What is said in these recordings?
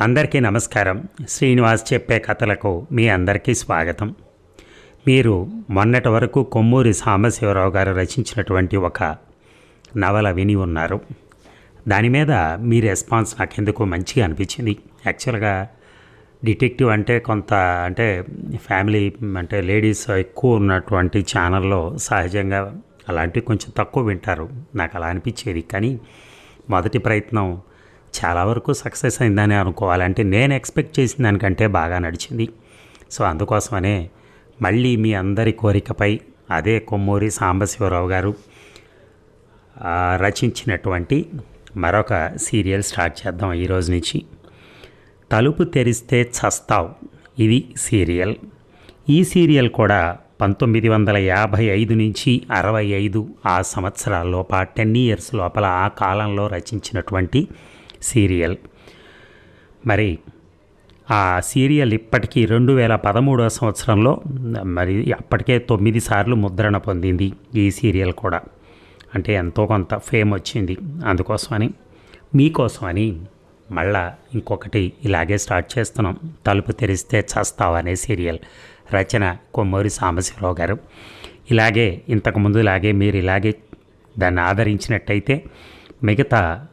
అందరికీ నమస్కారం. శ్రీనివాస్ చెప్పే కథలకు మీ అందరికీ స్వాగతం. మీరు మొన్నటి వరకు కొమ్మూరి సాంబశివరావు గారు రచించినటువంటి ఒక నవల విని ఉన్నారు. దాని మీద మీ రెస్పాన్స్ నాకెందుకు మంచిగా అనిపించింది. యాక్చువల్గా డిటెక్టివ్ అంటే కొంత అంటే ఫ్యామిలీ అంటే లేడీస్ ఎక్కువ ఉన్నటువంటి ఛానల్లో సహజంగా అలాంటివి కొంచెం తక్కువ వింటారు. నాకు అలా అనిపించేది. కానీ మొదటి ప్రయత్నం చాలా వరకు సక్సెస్ అయిందని అనుకోవాలంటే నేను ఎక్స్పెక్ట్ చేసిన దానికంటే బాగా నడిచింది. సో అందుకోసమనే మళ్ళీ మీ అందరి కోరికపై అదే కొమ్మూరి సాంబశివరావు గారు రచించినటువంటి మరొక సీరియల్ స్టార్ట్ చేద్దాం ఈ రోజు నుంచి. తలుపు తెరిస్తే చస్తావ్ ఇది సీరియల్. ఈ సీరియల్ కూడా పంతొమ్మిది వందల యాభై ఐదు నుంచి అరవై ఐదు ఆ సంవత్సరాల లోప టెన్ ఇయర్స్ లోపల ఆ కాలంలో రచించినటువంటి సీరియల్. మరి ఆ సీరియల్ ఇప్పటికీ రెండు వేల పదమూడవ సంవత్సరంలో మరి అప్పటికే తొమ్మిది సార్లు ముద్రణ పొందింది ఈ సీరియల్ కూడా. అంటే ఎంతో కొంత ఫేమ్ వచ్చింది. అందుకోసమని మీకోసమని మళ్ళా ఇంకొకటి ఇలాగే స్టార్ట్ చేస్తున్నాం. తలుపు తెరిస్తే చస్తావు అనే సీరియల్. రచన కొమ్మూరి సాంబశివరావు గారు. ఇలాగే ఇంతకుముందు ఇలాగే మీరు ఇలాగే దాన్ని ఆదరించినట్టయితే మిగతా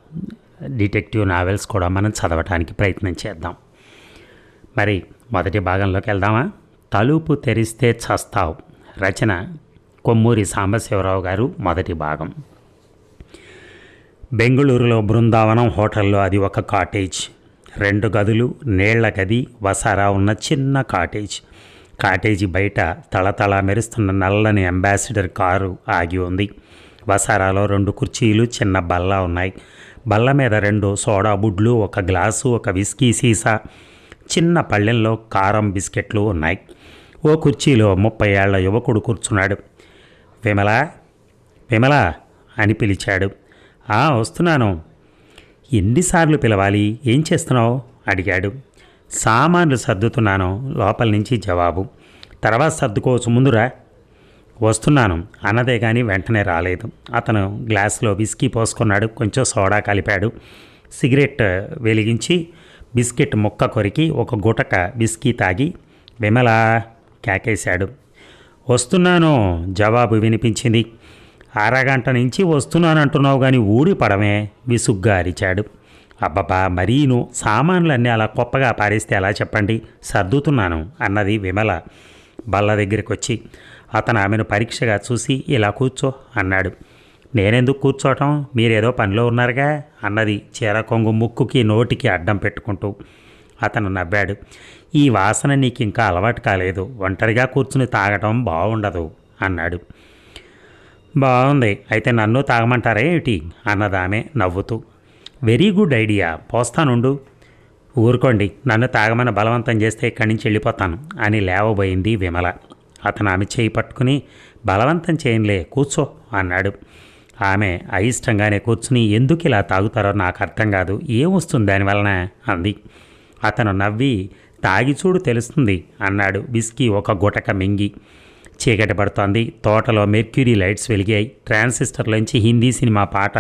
డిటెక్టివ్ నావెల్స్ కూడా మనం చదవటానికి ప్రయత్నం చేద్దాం. మరి మొదటి భాగంలోకి వెళ్దామా? తలుపు తెరిస్తే చస్తావు. రచన కొమ్మూరి సాంబశివరావు గారు మొదటి భాగం. బెంగళూరులో బృందావనం హోటల్లో అది ఒక కాటేజ్. రెండు గదులు నీళ్ళ గది వసారా ఉన్న చిన్న కాటేజ్. కాటేజీ బయట తళతళ మెరుస్తున్న నల్లని అంబాసిడర్ కారు ఆగి ఉంది. వసారాలో రెండు కుర్చీలు చిన్న బల్ల ఉన్నాయి. బల్ల మీద రెండు సోడా బుడ్లు ఒక గ్లాసు ఒక విస్కీ సీసా చిన్న పళ్ళెంలో కారం బిస్కెట్లు ఉన్నాయి. ఓ కుర్చీలో ముప్పై ఏళ్ళ యువకుడు కూర్చున్నాడు. విమల విమల అని పిలిచాడు. "ఆ, వస్తున్నాను. ఎన్నిసార్లు పిలవాలి? ఏం చేస్తున్నావు? అడిగాడు. సామాన్లు సర్దుతున్నాను. లోపల నుంచి జవాబు. తర్వాత సర్దుకోవచ్చు. ముందురా. వస్తున్నాను. అన్నదే కానీ వెంటనే రాలేదు. అతను గ్లాస్లో విస్కీ పోసుకున్నాడు. కొంచెం సోడా కలిపాడు. సిగరెట్ వెలిగించి బిస్కెట్ ముక్క కొరికి ఒక గుటక బిస్కీ తాగి విమల కేకేశాడు. వస్తున్నాను జవాబు వినిపించింది. అరగంట నుంచి వస్తున్నాను అంటున్నావు కానీ ఊడి పడమే విసుగ్గా అరిచాడు. అబ్బబ్బా మరీను సామాన్లన్నీ అలా గొప్పగా పారేస్తే ఎలా చెప్పండి? సర్దుతున్నాను అన్నది విమల బల్ల దగ్గరికి వచ్చి అతను ఆమెను పరీక్షగా చూసి ఇలా కూర్చో అన్నాడు. నేనెందుకు కూర్చోవటం? మీరేదో పనిలో ఉన్నారుగా? అన్నది చీర కొంగు ముక్కుకి నోటికి అడ్డం పెట్టుకుంటూ అతను నవ్వాడు. ఈ వాసన నీకు ఇంకా అలవాటు కాలేదు. ఒంటరిగా కూర్చుని తాగటం బాగుండదు అన్నాడు. బాగుంది అయితే నన్ను తాగమంటారా ఏమిటి? అన్నదామె నవ్వుతూ. Very good idea. పోస్తానుండు. ఊరుకోండి. నన్ను తాగమని బలవంతం చేస్తే ఇక్కడి నుంచి వెళ్ళిపోతాను అని లేవబోయింది విమల. అతను ఆమె చేయి పట్టుకుని బలవంతం చేయంలే కూర్చో అన్నాడు. ఆమె అయిష్టంగానే కూర్చుని ఎందుకు ఇలా తాగుతారో నాకు అర్థం కాదు. ఏం వస్తుంది దానివలన అంది. అతను నవ్వి తాగి చూడు తెలుస్తుంది అన్నాడు బిస్కీ ఒక గుటక మింగి. చీకటి పడుతోంది. తోటలో మెర్క్యూరీ లైట్స్ వెలిగాయి. ట్రాన్సిస్టర్లోంచి హిందీ సినిమా పాట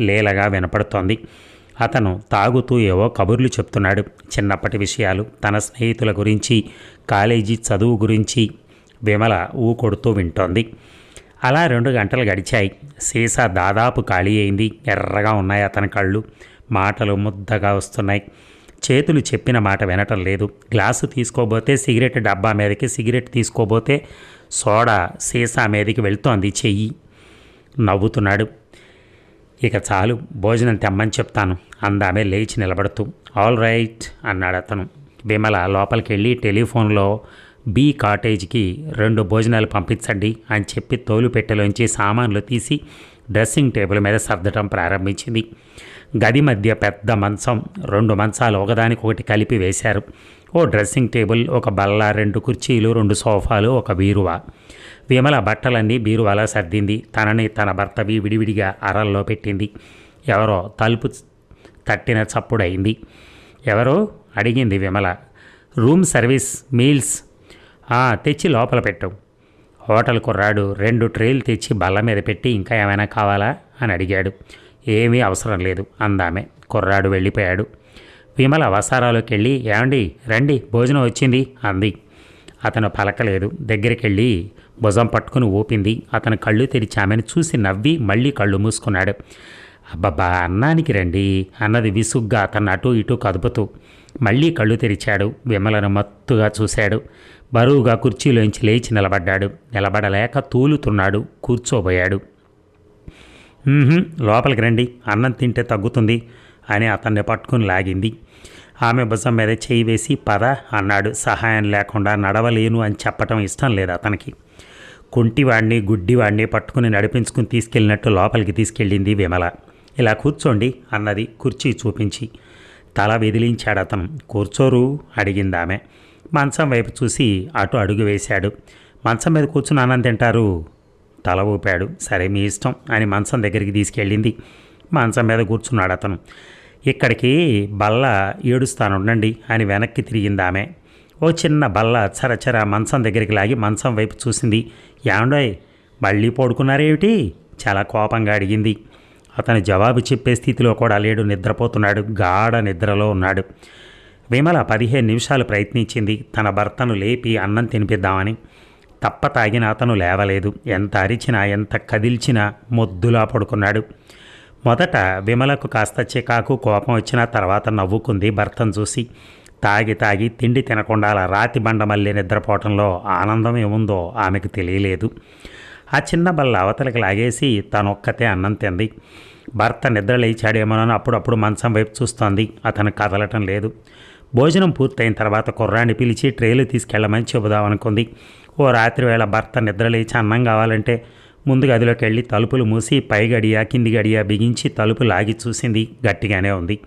లేలగా వినపడుతోంది. అతను తాగుతూ ఏవో కబుర్లు చెప్తున్నాడు. చిన్నప్పటి విషయాలు తన స్నేహితుల గురించి కాలేజీ చదువు గురించి విమల ఊ కొడుతూ వింటోంది. అలా రెండు గంటలు గడిచాయి. సీసా దాదాపు ఖాళీ అయింది. ఎర్రగా ఉన్నాయి అతని కళ్ళు. మాటలు ముద్దగా వస్తున్నాయి. చేతులు చెప్పిన మాట వినటం లేదు. గ్లాసు తీసుకోబోతే సిగరెట్ డబ్బా మీదకి సిగరెట్ తీసుకోబోతే సోడా సీసా మీదకి వెళ్తోంది చెయ్యి. నవ్వుతున్నాడు. ఇక చాలు భోజనం తెమ్మని చెప్తాను. అందామే లేచి నిలబడుతూ ఆల్ రైట్ అన్నాడు అతను విమల లోపలికి వెళ్ళి టెలిఫోన్లో బీ కాటేజ్కి రెండు భోజనాలు పంపించండి అని చెప్పి తోలుపెట్టెలోంచి సామాన్లు తీసి డ్రెస్సింగ్ టేబుల్ మీద సర్దటం ప్రారంభించింది. గది మధ్య పెద్ద మంచం రెండు మంచాలు ఒకదానికొకటి కలిపి వేశారు. ఓ డ్రెస్సింగ్ టేబుల్ ఒక బల్ల రెండు కుర్చీలు రెండు సోఫాలు ఒక బీరువా. విమల బట్టలన్నీ బీరువాలా సర్దింది. తనని తన భర్తవి విడివిడిగా అరల్లో పెట్టింది. ఎవరో తలుపు తట్టిన చప్పుడైంది ఎవరో? అడిగింది విమల. రూమ్ సర్వీస్ మీల్స్ తెచ్చి లోపల పెట్టు. హోటల్ కుర్రాడు రెండు ట్రేలు తెచ్చి బల్ల మీద పెట్టి ఇంకా ఏమైనా కావాలా? అని అడిగాడు. ఏమీ అవసరం లేదు అందామె. కుర్రాడు వెళ్ళిపోయాడు. విమల వసారాలోకి వెళ్ళి ఏమండి రండి భోజనం వచ్చింది అంది. అతను పలకలేదు. దగ్గరికి వెళ్ళి భుజం పట్టుకుని ఊపింది. అతను కళ్ళు తెరిచి ఆమెను చూసి నవ్వి మళ్ళీ కళ్ళు మూసుకున్నాడు. అబ్బబ్బా అన్నానికి రండి అన్నది విసుగ్గా అతను అటు ఇటు కదుపుతూ మళ్ళీ కళ్ళు తెరిచాడు. విమలను మత్తుగా చూశాడు. బరువుగా కుర్చీలోంచి లేచి నిలబడ్డాడు. నిలబడలేక తూలుతున్నాడు కూర్చోబోయాడు. లోపలికి రండి అన్నం తింటే తగ్గుతుంది అని అతన్ని పట్టుకుని లాగింది. ఆమె భుజం మీద చేయి వేసి పద అన్నాడు. సహాయం లేకుండా నడవలేను అని చెప్పటం ఇష్టం లేదు అతనికి. కుంటివాడిని గుడ్డివాడిని పట్టుకుని నడిపించుకుని తీసుకెళ్ళినట్టు లోపలికి తీసుకెళ్ళింది విమల. ఇలా కూర్చోండి అన్నది కుర్చీ చూపించి తల విదిలించాడు అతను కూర్చోరు అడిగింది ఆమె మంచం వైపు చూసి అటు అడుగు వేశాడు. మంచం మీద కూర్చుని అన్నం తింటారు. తల ఊపాడు. సరే మీ ఇష్టం అని మంచం దగ్గరికి తీసుకెళ్ళింది. మంచం మీద కూర్చున్నాడు అతను. ఇక్కడికి బల్ల ఏడుస్తానుండండి అని వెనక్కి తిరిగింది ఆమె. ఓ చిన్న బల్ల చరచర మంచం దగ్గరికి లాగి మంచం వైపు చూసింది. ఏమండోయ్ మళ్ళీ పడుకున్నారేమిటి? చాలా కోపంగా అడిగింది. అతను జవాబు చెప్పే స్థితిలో కూడా లేడు. నిద్రపోతున్నాడు. గాఢ నిద్రలో ఉన్నాడు. విమల పదిహేను నిమిషాలు ప్రయత్నించింది. తన భర్తను లేపి అన్నం తినిపిద్దామని. తప్ప తాగిన అతను లేవలేదు. ఎంత అరిచినా ఎంత కదిల్చినా మొద్దులా పడుకున్నాడు. మొదట విమలకు కాస్త చికాకు కోపం వచ్చిన తర్వాత నవ్వుకుంది భర్తను చూసి. తాగి తాగి తిండి తినకుండా అలా రాతి బండ మళ్ళీ నిద్రపోవటంలో ఆనందం ఏముందో ఆమెకు తెలియలేదు. ఆ చిన్న బల్ల అవతలకి లాగేసి తనొక్కతే అన్నం తింది. భర్త నిద్ర లేచాడేమోనని అప్పుడప్పుడు మంచం వైపు చూస్తోంది. అతను కదలటం లేదు. భోజనం పూర్తయిన తర్వాత కుర్రాన్ని పిలిచి ట్రేలు తీసుకెళ్ళమని చెబుదామనుకుంది ఓ రాత్రి వేళ భర్త నిద్రలేచి అన్నం కావాలంటే ముందు గదిలోకి వెళ్ళి తలుపులు మూసి పై గడియా కింది గడియా బిగించి తలుపు లాగి చూసింది. గట్టిగానే ఉంది.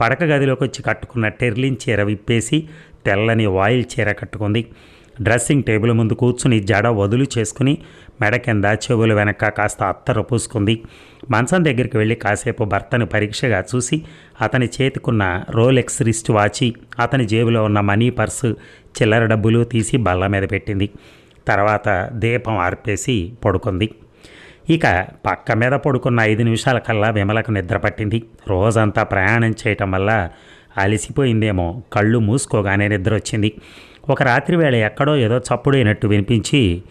పడక గదిలోకి వచ్చి కట్టుకున్న టెర్లిన్ చీర విప్పేసి తెల్లని వాయిల్ చీర కట్టుకుంది. డ్రెస్సింగ్ టేబుల్ ముందు కూర్చుని జడ వదులు చేసుకుని మెడ కింద చెవులు వెనక కాస్త అత్తరు పూసుకుంది. మంచం దగ్గరికి వెళ్ళి కాసేపు భర్తను పరీక్షగా చూసి అతని చేతికున్న రోలెక్స్ రిస్ట్ వాచి అతని జేబులో ఉన్న మనీ పర్సు చిల్లర డబ్బులు తీసి బల్ల మీద పెట్టింది. తర్వాత దీపం ఆర్పేసి పడుకుంది. ఇక పక్క మీద పడుకున్న ఐదు నిమిషాల కల్లా విమలకు నిద్ర పట్టింది. రోజంతా ప్రయాణం చేయటం వల్ల అలసిపోయిందేమో కళ్ళు మూసుకోగానే నిద్ర వచ్చింది ఒక రాత్రి వేళ ఎక్కడో ఏదో చప్పుడైనట్టు వినిపించి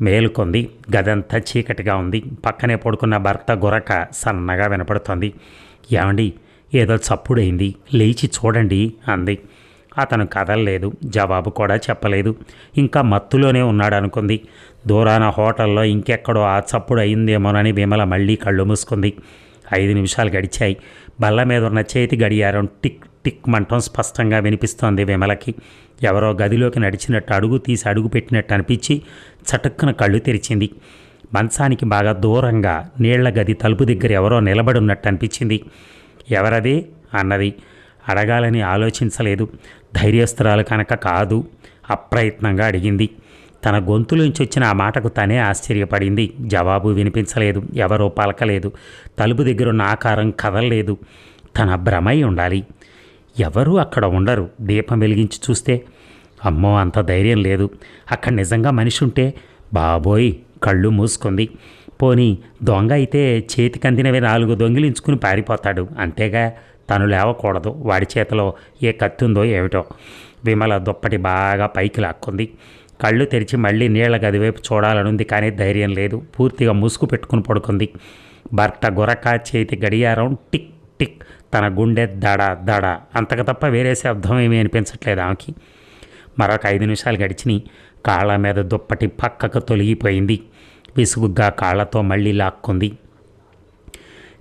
మేలుకొంది. గదంతా చీకటిగా ఉంది. పక్కనే పడుకున్న భర్త గురక సన్నగా వినపడుతోంది. ఏమండి? ఏదో చప్పుడైంది. లేచి చూడండి అంది. అతను కదలలేదు. జవాబు కూడా చెప్పలేదు. ఇంకా మత్తులోనే ఉన్నాడు అనుకుంది. దూరాన హోటల్లో ఇంకెక్కడో ఆ చప్పుడు అయిందేమోనని విమల మళ్ళీ కళ్ళు మూసుకుంది. ఐదు నిమిషాలు గడిచాయి. బల్ల మీద ఉన్న చేతి గడియారం టిక్ టిక్ మంటం స్పష్టంగా వినిపిస్తోంది విమలకి. ఎవరో గదిలోకి నడిచినట్టు అడుగు తీసి అడుగు పెట్టినట్టు అనిపించి చటుక్కున కళ్ళు తెరిచింది. మంచానికి బాగా దూరంగా నీళ్ళ గది తలుపు దగ్గర ఎవరో నిలబడి ఉన్నట్టు అనిపించింది. ఎవరది? అన్నది. అడగాలని ఆలోచించలేదు. ధైర్యస్తురాలు కనుక కాదు అప్రయత్నంగా అడిగింది. తన గొంతులోంచి వచ్చిన ఆ మాటకు తనే ఆశ్చర్యపడింది. జవాబు వినిపించలేదు. ఎవరో పలకలేదు. తలుపు దగ్గరున్న ఆకారం కదలలేదు. తన భ్రమై ఉండాలి. ఎవరూ అక్కడ ఉండరు. దీపం వెలిగించి చూస్తే అమ్మో అంత ధైర్యం లేదు. అక్కడ నిజంగా మనిషి ఉంటే బాబోయ్ కళ్ళు మూసుకుంది. పోనీ దొంగ అయితే చేతికి అందినవి నాలుగు దొంగిలించుకుని పారిపోతాడు. అంతేగా తను లేవకూడదు. వాడి చేతిలో ఏ కత్తి ఉందో ఏమిటో. విమల దుప్పటి బాగా పైకి లాక్కుంది. కళ్ళు తెరిచి మళ్ళీ నీళ్ళ గదివైపు చూడాలనుంది కానీ ధైర్యం లేదు. పూర్తిగా ముసుగు పెట్టుకుని పడుకుంది. భర్త గురక చేతి గడియారం టిక్ టిక్ తన గుండె దడ దడ. అంతకు తప్ప వేరే శబ్దం ఏమీ అనిపించట్లేదు ఆమెకి. మరొక ఐదు నిమిషాలు గడిచినాయి. కాళ్ళ మీద దుప్పటి పక్కకు తొలగిపోయింది. విసుగుగా కాళ్ళతో మళ్ళీ లాక్కుంది.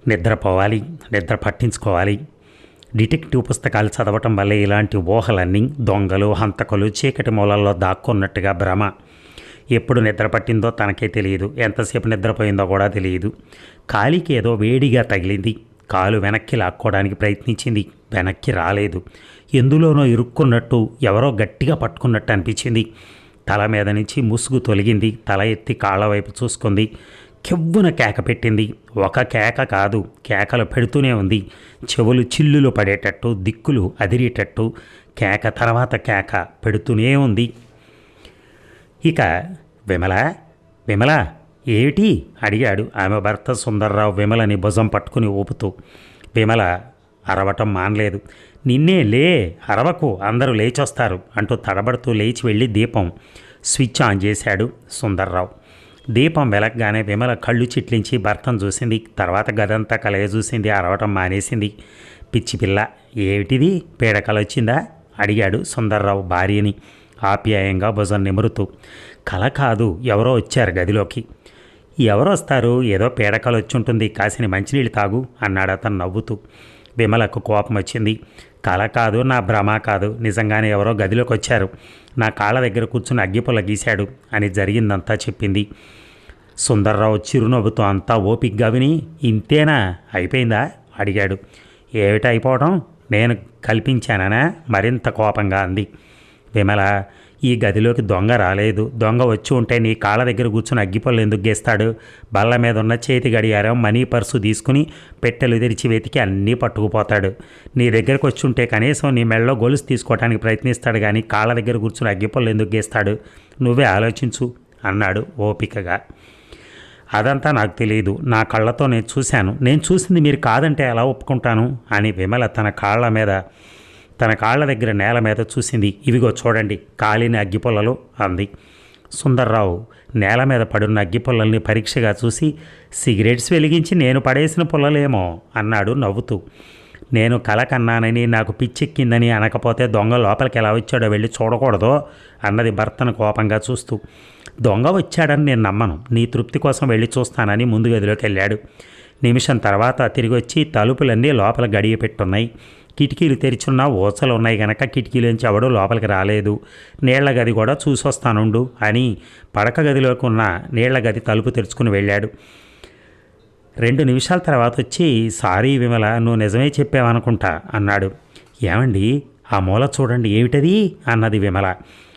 నిద్రపోవాలి నిద్ర పట్టించుకోవాలి. డిటెక్టివ్ పుస్తకాలు చదవటం వల్ల ఇలాంటి ఊహలన్నీ దొంగలు హంతకులు చీకటి మూలల్లో దాక్కున్నట్టుగా భ్రమ. ఎప్పుడు నిద్ర పట్టిందో తనకే తెలియదు. ఎంతసేపు నిద్రపోయిందో కూడా తెలియదు. కాలికి ఏదో వేడిగా తగిలింది. కాలు వెనక్కి లాక్కోవడానికి ప్రయత్నించింది. వెనక్కి రాలేదు. ఎందులోనో ఇరుక్కున్నట్టు ఎవరో గట్టిగా పట్టుకున్నట్టు అనిపించింది. తల మీద నుంచి ముసుగు తొలగింది. తల ఎత్తి కాళ్ళ వైపు చూసుకుంది. కెవ్వున కేక పెట్టింది. ఒక కేక కాదు. కేకలు పెడుతూనే ఉంది. చెవులు చిల్లులు పడేటట్టు దిక్కులు అదిరేటట్టు కేక తర్వాత కేక పెడుతూనే ఉంది. ఇక విమల విమల ఏమిటి అడిగాడు ఆమె భర్త సుందర్రావు విమలని భుజం పట్టుకుని ఊపుతూ. విమల అరవటం మానలేదు. నిన్నే లే అరవకు అందరూ లేచొస్తారు అంటూ తడబడుతూ లేచి వెళ్ళి దీపం స్విచ్ ఆన్ చేశాడు సుందర్రావు. దీపం వెలగగానే విమల కళ్ళు చిట్లించి భర్తను చూసింది. తర్వాత గదంతా కలయ చూసింది అరవటం మానేసింది. పిచ్చి పిల్ల ఏమిటిది పీడకల వచ్చిందా అడిగాడు సుందర్రావు భార్యని ఆప్యాయంగా భుజం నిమురుతూ. కల కాదు ఎవరో వచ్చారు గదిలోకి. ఎవరు వస్తారు ఏదో పీడకలు వచ్చి ఉంటుంది కాసిన మంచినీళ్ళు తాగు అన్నాడు అతను నవ్వుతూ. విమలకు కోపం వచ్చింది కళ కాదు నా భ్రమ కాదు. నిజంగానే ఎవరో గదిలోకి వచ్చారు నా కాళ్ళ దగ్గర కూర్చుని అగ్గిపుల్ల గీశాడు అని జరిగిందంతా చెప్పింది. సుందర్రావు చిరునవ్వుతో అంతా ఓపిగ్గా విని ఇంతేనా? అయిపోయిందా? అడిగాడు. ఏమిటి అయిపోవడం నేను కల్పించానా మరింత కోపంగా అంది. విమల ఈ గదిలోకి దొంగ రాలేదు. దొంగ వచ్చి ఉంటే నీ కాళ్ళ దగ్గర కూర్చుని అగ్గిపళ్ళు ఎందుకు గేస్తాడు? బల్ల మీద ఉన్న చేతి గడియారం మనీ పర్సు తీసుకుని పెట్టెలు తెరిచి వెతికి అన్నీ పట్టుకుపోతాడు. నీ దగ్గరకు వచ్చి ఉంటే కనీసం నీ మెళ్ళలో గొలుసు తీసుకోవడానికి ప్రయత్నిస్తాడు కానీ కాళ్ళ దగ్గర కూర్చుని అగ్గిపళ్ళు ఎందుకు గేస్తాడు? నువ్వే ఆలోచించు అన్నాడు ఓపికగా. అదంతా నాకు తెలియదు నా కళ్ళతో నేను చూశాను. నేను చూసింది మీరు కాదంటే ఎలా ఒప్పుకుంటాను? అని విమల తన కాళ్ళ మీద తన కాళ్ళ దగ్గర నేల మీద చూసింది. ఇవిగో చూడండి కాలిన అగ్గిపుల్లలు అంది. సుందర్రావు నేల మీద పడున్న అగ్గిపుల్లల్ని పరీక్షగా చూసి సిగరెట్స్ వెలిగించి నేను పడేసిన పుల్లలేమో అన్నాడు నవ్వుతూ. నేను కల కన్నానని నాకు పిచ్చెక్కిందని అనకపోతే దొంగ లోపలికి ఎలా వచ్చాడో వెళ్ళి చూడకూడదో అన్నది భర్తను కోపంగా చూస్తూ. దొంగ వచ్చాడని నేను నమ్మను. నీ తృప్తి కోసం వెళ్ళి చూస్తానని ముందు గదిలోకి వెళ్ళాడు. నిమిషం తర్వాత తిరిగి వచ్చి తలుపులన్నీ లోపల గడియ పెట్టున్నాయి. కిటికీలు తెరిచున్న ఊసలు ఉన్నాయి గనక కిటికీలోంచి ఎవడూ లోపలికి రాలేదు. నీళ్ళ గది కూడా చూసొస్తానుండు అని పడక గదిలోకి ఉన్న నీళ్ళ గది తలుపు తెరుచుకుని వెళ్ళాడు. రెండు నిమిషాల తర్వాత వచ్చి సారీ విమల నువ్వు నిజమే చెప్పావనుకుంటా అన్నాడు. ఏమండి? ఆ మూల చూడండి ఏమిటది? అన్నది విమల.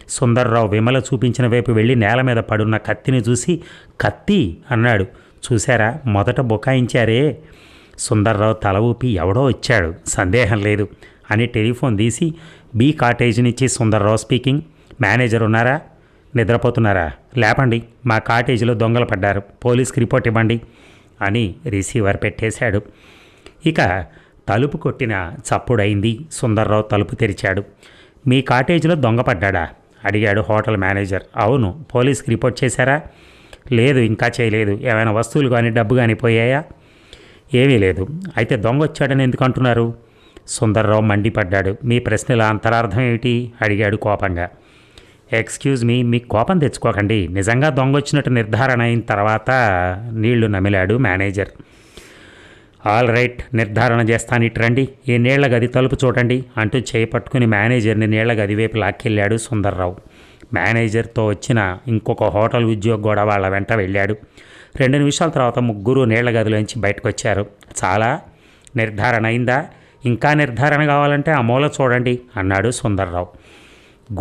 సుందర్రావు విమల చూపించిన వైపు వెళ్ళి నేల మీద పడున్న కత్తిని చూసి కత్తి అన్నాడు. చూశారా? మొదట బుకాయించారే. సుందర్రావు తల ఊపి ఎవడో వచ్చాడు సందేహం లేదు. అని టెలిఫోన్ తీసి బీ కాటేజ్ నుంచి సుందర్రావు స్పీకింగ్. మేనేజర్ ఉన్నారా? నిద్రపోతున్నారా? లేపండి. మా కాటేజీలో దొంగలు పడ్డారు. పోలీస్కి రిపోర్ట్ ఇవ్వండి. అని రిసీవర్ పెట్టేశాడు. ఇక తలుపు కొట్టిన చప్పుడైంది. సుందర్రావు తలుపు తెరిచాడు. మీ కాటేజీలో దొంగపడ్డా అడిగాడు హోటల్ మేనేజర్. అవును. పోలీస్కి రిపోర్ట్ చేశారా? లేదు. ఇంకా చేయలేదు. ఏమైనా వస్తువులు కానీ డబ్బు కానీ పోయాయా? ఏమీ లేదు. అయితే దొంగ వచ్చాడని ఎందుకు అంటున్నారు సుందర్రావు మండిపడ్డాడు. మీ ప్రశ్నల అంతరార్థం ఏమిటి? అడిగాడు కోపంగా. ఎక్స్క్యూజ్ మీ మీకు కోపం తెచ్చుకోకండి. నిజంగా దొంగ వచ్చినట్టు నిర్ధారణ అయిన తర్వాత నీళ్ళు నమిలాడు మేనేజర్. ఆల్ రైట్ నిర్ధారణ చేస్తాను. ఇటు రండి. ఈ నీళ్ళ గది తలుపు చూడండి అంటూ చేయి పట్టుకుని మేనేజర్ని నీళ్ళ గది వైపు లాక్కెళ్ళాడు సుందర్రావు. మేనేజర్తో వచ్చిన ఇంకొక హోటల్ ఉద్యోగి కూడా వాళ్ళ వెంట వెళ్ళాడు. రెండు నిమిషాల తర్వాత ముగ్గురు నీళ్ళ గదిలోంచి బయటకు వచ్చారు చాలా నిర్ధారణ అయిందా? ఇంకా నిర్ధారణ కావాలంటే ఆ మూల చూడండి అన్నాడు సుందర్రావు.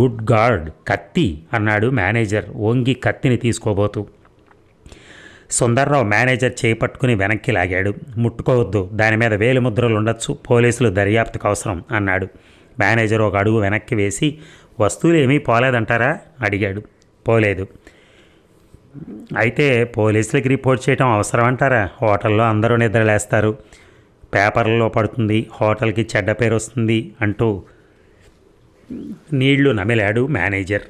గుడ్ గాడ్ కత్తి అన్నాడు మేనేజర్ ఓంగి కత్తిని తీసుకోబోతూ. సుందర్రావు మేనేజర్ చేపట్టుకుని వెనక్కి లాగాడు. ముట్టుకోవద్దు దాని మీద వేలు ముద్రలు ఉండొచ్చు పోలీసులు దర్యాప్తుకు అవసరం అన్నాడు. మేనేజర్ ఒక అడుగు వెనక్కి వేసి వస్తువులు ఏమీ పోలేదంటారా? అడిగాడు. పోలేదు. అయితే పోలీసులకి రిపోర్ట్ చేయడం అవసరం అంటారా? హోటల్లో అందరూ నిద్రలేస్తారు. పేపర్లలో పడుతుంది హోటల్కి చెడ్డ పేరు వస్తుంది అంటూ నీళ్ళు నమిలాడు మేనేజర్.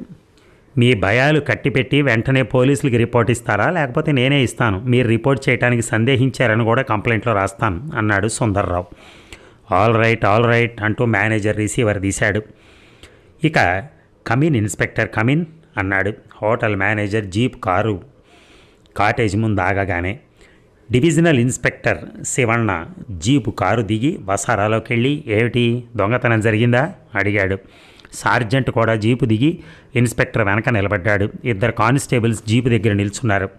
మీ భయాలు కట్టిపెట్టి వెంటనే పోలీసులకి రిపోర్ట్ ఇస్తారా? లేకపోతే నేనే ఇస్తాను. మీరు రిపోర్ట్ చేయడానికి సందేహించారని కూడా కంప్లైంట్లో రాస్తాను అన్నాడు Sundarrao. All right all right అంటూ మేనేజర్ రిసీవర్ తీశాడు. ఇక come in inspector come in అన్నాడు hotel manager jeep car cottage ముందు ఆగగానే. Divisional inspector Shivanna jeep car దిగి వసారాలోకి వెళ్ళి ఏమిటి? దొంగతనం జరిగిందా? అడిగాడు. సార్జెంట్ కూడా జీపు దిగి ఇన్స్పెక్టర్ వెనక నిలబడ్డాడు. ఇద్దరు కానిస్టేబుల్స్ జీపు దగ్గర నిల్చున్నారు.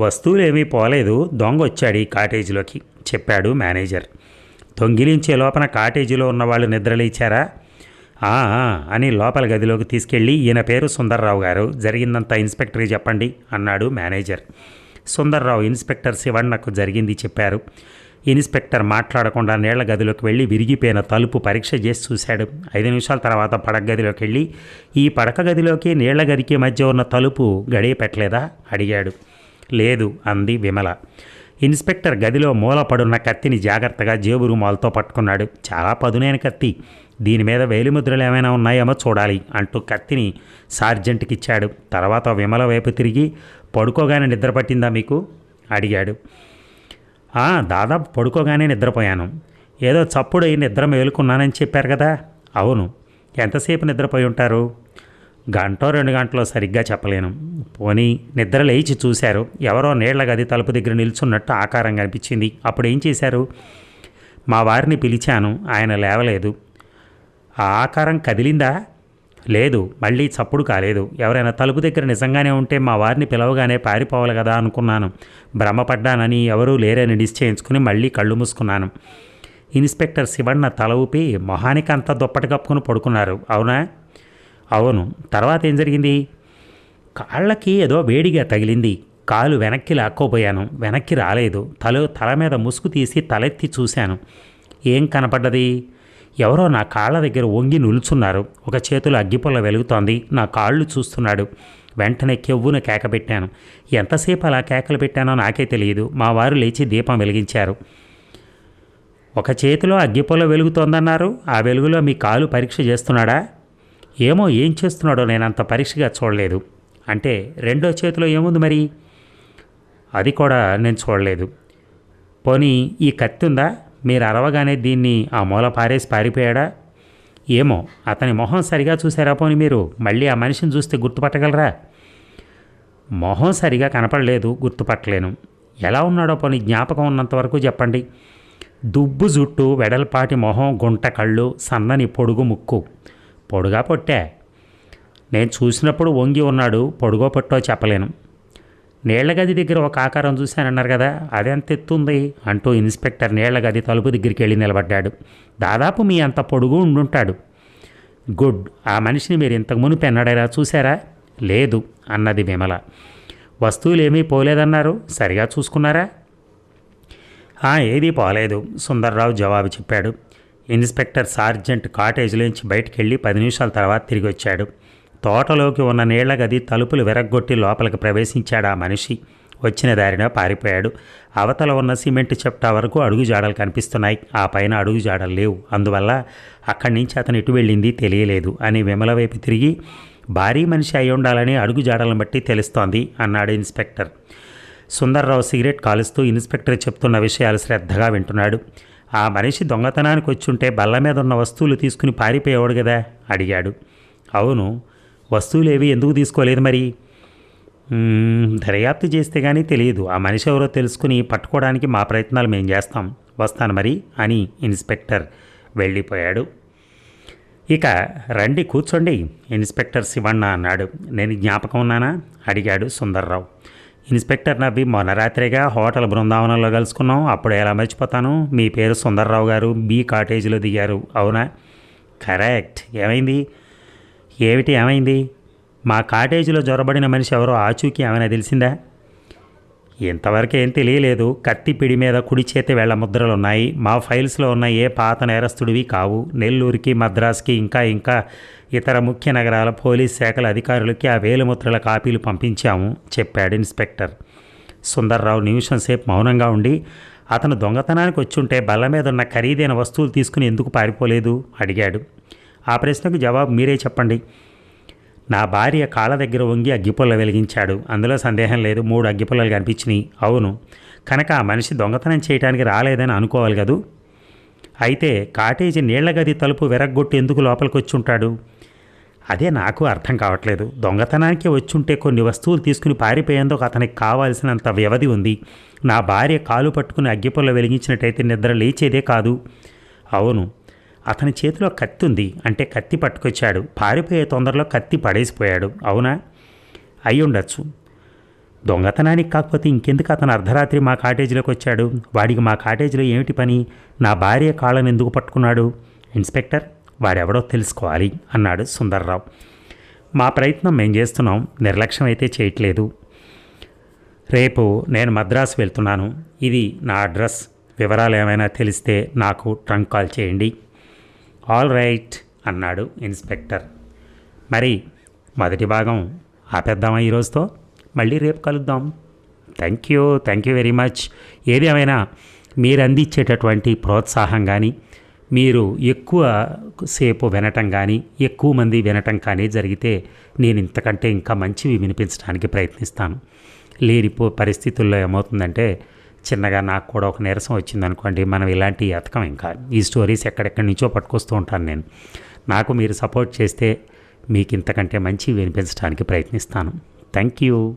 వస్తువులు ఏమీ పోలేదు దొంగ వచ్చాడు ఈ కాటేజీలోకి చెప్పాడు మేనేజర్. దొంగిలించే లోపల కాటేజీలో ఉన్న వాళ్ళు నిద్రలేచారా? "ఆ, అని లోపల గదిలోకి తీసుకెళ్ళి ఈయన పేరు సుందర్రావు గారు. జరిగిందంతా ఇన్స్పెక్టర్కి చెప్పండి అన్నాడు మేనేజర్. సుందర్రావు ఇన్స్పెక్టర్ శివణ్ణకు జరిగింది చెప్పారు. ఇన్స్పెక్టర్ మాట్లాడకుండా నీళ్ళ గదిలోకి వెళ్ళి విరిగిపోయిన తలుపు పరీక్ష చేసి చూశాడు. ఐదు నిమిషాల తర్వాత పడక గదిలోకి వెళ్ళి ఈ పడక గదిలోకి నీళ్ళ గదికి మధ్య ఉన్న తలుపు గడియ పెట్టలేదా అడిగాడు. లేదు అంది విమల. ఇన్స్పెక్టర్ గదిలో మూలపడున్న కత్తిని జాగ్రత్తగా జేబు రుమాలతో పట్టుకున్నాడు. చాలా పదునైన కత్తి. దీని మీద వేలిముద్రలు ఏమైనా ఉన్నాయేమో చూడాలి అంటూ కత్తిని సార్జెంట్కి ఇచ్చాడు తర్వాత విమల వైపు తిరిగి పడుకోగానే నిద్ర పట్టిందా మీకు? అడిగాడు. దాదాపు పడుకోగానే నిద్రపోయాను. ఏదో చప్పుడు నిద్ర మేలుకున్నానని చెప్పారు కదా? అవును. ఎంతసేపు నిద్రపోయి ఉంటారు? గంటో రెండు గంటలో సరిగ్గా చెప్పలేను. పోనీ నిద్ర లేచి చూశారు. ఎవరో నీళ్ళ గది తలుపు దగ్గర నిల్చున్నట్టు ఆకారం కనిపించింది అప్పుడు ఏం చేశారు? మా వారిని పిలిచాను. ఆయన లేవలేదు. ఆ ఆకారం కదిలిందా? లేదు. మళ్ళీ చప్పుడు కాలేదు. ఎవరైనా తలుపు దగ్గర నిజంగానే ఉంటే మా వారిని పిలవగానే పారిపోవాలి కదా అనుకున్నాను. భ్రమపడ్డానని ఎవరూ లేరని నిశ్చయించుకుని మళ్ళీ కళ్ళు మూసుకున్నాను. ఇన్స్పెక్టర్ శివಣ್ణ తల ఊపి మొహానికి అంతా దుప్పటి కప్పుకుని పడుకున్నారు. అవునా? అవును. తర్వాత ఏం జరిగింది? కాళ్ళకి ఏదో వేడిగా తగిలింది. కాలు వెనక్కి లాక్కోపోయాను వెనక్కి రాలేదు. తల తల మీద ముసుగు తీసి తలెత్తి చూశాను. ఏం కనపడ్డది? ఎవరో నా కాళ్ళ దగ్గర వంగి నిలుచున్నారు. ఒక చేతిలో అగ్గిపుల్ల వెలుగుతోంది. నా కాళ్ళు చూస్తున్నాడు. వెంటనే కెవ్వున కేక పెట్టాను. ఎంతసేపు అలా కేకలు పెట్టానో నాకే తెలియదు. మా వారు లేచి దీపం వెలిగించారు. ఒక చేతిలో అగ్గిపుల్ల వెలుగుతోందన్నారు. ఆ వెలుగులో మీ కాలు పరీక్ష చేస్తున్నాడా? ఏమో ఏం చేస్తున్నాడో నేను అంత పరీక్షగా చూడలేదు. అంటే రెండో చేతిలో ఏముంది మరి? అది కూడా నేను చూడలేదు. పోనీ ఈ కత్తి ఉందా మీరు అరవగానే దీన్ని ఆ మూల పారేసి పారిపోయాడా? ఏమో అతని మొహం సరిగా చూసారా పోని మీరు? మళ్ళీ ఆ మనిషిని చూస్తే గుర్తుపట్టగలరా? మొహం సరిగా కనపడలేదు గుర్తుపట్టలేను. ఎలా ఉన్నాడో పోనీ జ్ఞాపకం ఉన్నంత వరకు చెప్పండి. దుబ్బు జుట్టు వెడల్పాటి మొహం గుంట కళ్ళు సన్నని పొడుగు ముక్కు. పొడుగా పొట్టే. నేను చూసినప్పుడు వంగి ఉన్నాడు పొడుగో పొట్టో చెప్పలేను. నీళ్ళ గది దగ్గర ఒక ఆకారం చూశానన్నారు కదా అదెంత ఎత్తుంది? అంటూ ఇన్స్పెక్టర్ నీళ్ళ గది తలుపు దగ్గరికి వెళ్ళి నిలబడ్డాడు. దాదాపు మీ అంత పొడుగు ఉండుంటాడు. గుడ్ ఆ మనిషిని మీరు ఇంతకు మునుపు ఎన్నడైనా చూశారా? లేదు అన్నది విమల. వస్తువులేమీ పోలేదన్నారు సరిగా చూసుకున్నారా? ఏదీ పోలేదు సుందర్రావు జవాబు చెప్పాడు. ఇన్స్పెక్టర్ సార్జెంట్ కాటేజ్లోంచి బయటికెళ్ళి పది నిమిషాల తర్వాత తిరిగి వచ్చాడు తోటలోకి ఉన్న నీళ్ళ గది తలుపులు విరగ్గొట్టి లోపలికి ప్రవేశించాడు ఆ మనిషి. వచ్చిన దారిన పారిపోయాడు. అవతల ఉన్న సిమెంట్ చెప్టా వరకు అడుగు జాడలు కనిపిస్తున్నాయి. ఆ పైన అడుగు జాడలు లేవు. అందువల్ల అక్కడి నుంచి అతను ఎటు వెళ్ళింది తెలియలేదు అని విమల వైపు తిరిగి భారీ మనిషి అయి ఉండాలని అడుగు జాడలను బట్టి తెలుస్తోంది అన్నాడు ఇన్స్పెక్టర్. సుందర్రావు సిగరెట్ కాలుస్తూ ఇన్స్పెక్టర్ చెప్తున్న విషయాలు శ్రద్ధగా వింటున్నాడు. ఆ మనిషి దొంగతనానికి వచ్చుంటే బల్ల మీద ఉన్న వస్తువులు తీసుకుని పారిపోయేవాడు కదా అడిగాడు. అవును వస్తువులు ఏవి ఎందుకు తీసుకోలేదు మరి? దర్యాప్తు చేస్తే కానీ తెలియదు. ఆ మనిషి ఎవరో తెలుసుకుని పట్టుకోవడానికి మా ప్రయత్నాలు మేము చేస్తాం. వస్తాను మరి అని ఇన్స్పెక్టర్ వెళ్ళిపోయాడు. ఇక రండి కూర్చోండి ఇన్స్పెక్టర్ శివಣ್ణ అన్నాడు. నేను జ్ఞాపకం ఉన్నానా? అడిగాడు సుందర్రావు. ఇన్స్పెక్టర్ నవ్వి మొన్న రాత్రిగా హోటల్ బృందావనంలో కలుసుకున్నాం. అప్పుడు ఎలా మర్చిపోతాను? మీ పేరు సుందర్రావు గారు బీ కాటేజీలో దిగారు. అవునా? కరెక్ట్. ఏమైంది? ఏమిటి ఏమైంది? మా కాటేజీలో జ్వరబడిన మనిషి ఎవరో ఆచూకీ ఏమైనా తెలిసిందా? ఇంతవరకు ఏం తెలియలేదు. కత్తి పిడి మీద కుడి చేతి వేళ్ళ ముద్రలు ఉన్నాయి మా ఫైల్స్లో ఉన్న ఏ పాత నేరస్తుడివి కావు. నెల్లూరుకి మద్రాస్కి ఇంకా ఇంకా ఇతర ముఖ్య నగరాల పోలీస్ శాఖల అధికారులకి ఆ వేలుముద్రల కాపీలు పంపించాము చెప్పాడు ఇన్స్పెక్టర్. సుందర్రావు నిమిషం సేపు మౌనంగా ఉండి అతను దొంగతనానికి వచ్చుంటే బల్ల మీద ఉన్న ఖరీదైన వస్తువులు తీసుకుని ఎందుకు పారిపోలేదు? అడిగాడు. ఆ ప్రశ్నకు జవాబు మీరే చెప్పండి. నా భార్య కాళ్ళ దగ్గర వంగి అగ్గిపుల్ల వెలిగించాడు. అందులో సందేహం లేదు. మూడు అగ్గిపుల్లలు కనిపించినాయి. అవును. కనుక ఆ మనిషి దొంగతనం చేయడానికి రాలేదని అనుకోవాలి కదూ? అయితే కాటేజీ నీళ్ళ గది తలుపు విరగ్గొట్టి ఎందుకు లోపలికి వచ్చి ఉంటాడు అదే నాకు అర్థం కావట్లేదు. దొంగతనానికి వచ్చుంటే కొన్ని వస్తువులు తీసుకుని పారిపోయేందుకు అతనికి కావాల్సినంత వ్యవధి ఉంది. నా భార్య కాలు పట్టుకుని అగ్గిపుల్ల వెలిగించినట్టయితే నిద్ర లేచేదే కాదు. అవును. అతని చేతిలో కత్తి ఉంది. అంటే కత్తి పట్టుకొచ్చాడు. పారిపోయే తొందరలో కత్తి పడేసిపోయాడు. అవునా? అయి ఉండొచ్చు దొంగతనానికి కాకపోతే ఇంకెందుకు అతను అర్ధరాత్రి మా కాటేజీలోకి వచ్చాడు? వాడికి మా కాటేజీలో ఏమిటి పని? నా భార్య కాళ్ళను ఎందుకు పట్టుకున్నాడు? ఇన్స్పెక్టర్ వాడెవడో తెలుసుకోవాలి అన్నాడు సుందర్రావు. మా ప్రయత్నం మేము చేస్తున్నాం. నిర్లక్ష్యం అయితే చేయట్లేదు. రేపు నేను మద్రాసు వెళ్తున్నాను. ఇది నా అడ్రస్. వివరాలు ఏమైనా తెలిస్తే నాకు ట్రంక్ కాల్ చేయండి. ఆల్ రైట్ అన్నాడు ఇన్స్పెక్టర్. మరి మొదటి భాగం ఆపేద్దామా ఈరోజుతో మళ్ళీ రేపు కలుద్దాం. Thank you thank you very much. ఏదేమైనా మీరు అందించేటటువంటి ప్రోత్సాహం కానీ మీరు ఎక్కువ సేపు వినటం కానీ ఎక్కువ మంది వినటం కానీ జరిగితే నేను ఇంతకంటే ఇంకా మంచివి వినిపించడానికి ప్రయత్నిస్తాను. లేని పో- పరిస్థితుల్లో ఏమవుతుందంటే చిన్నగా నాకు కూడా ఒక నీరసం వచ్చిందనుకోండి మనం ఇలాంటి ఎతకం ఇంకా. ఈ స్టోరీస్ ఎక్కడెక్కడి నుంచో పట్టుకొస్తూ ఉంటాను నేను. నాకు మీరు సపోర్ట్ చేస్తే మీకు ఇంతకంటే మంచి వినిపించడానికి ప్రయత్నిస్తాను. Thank you.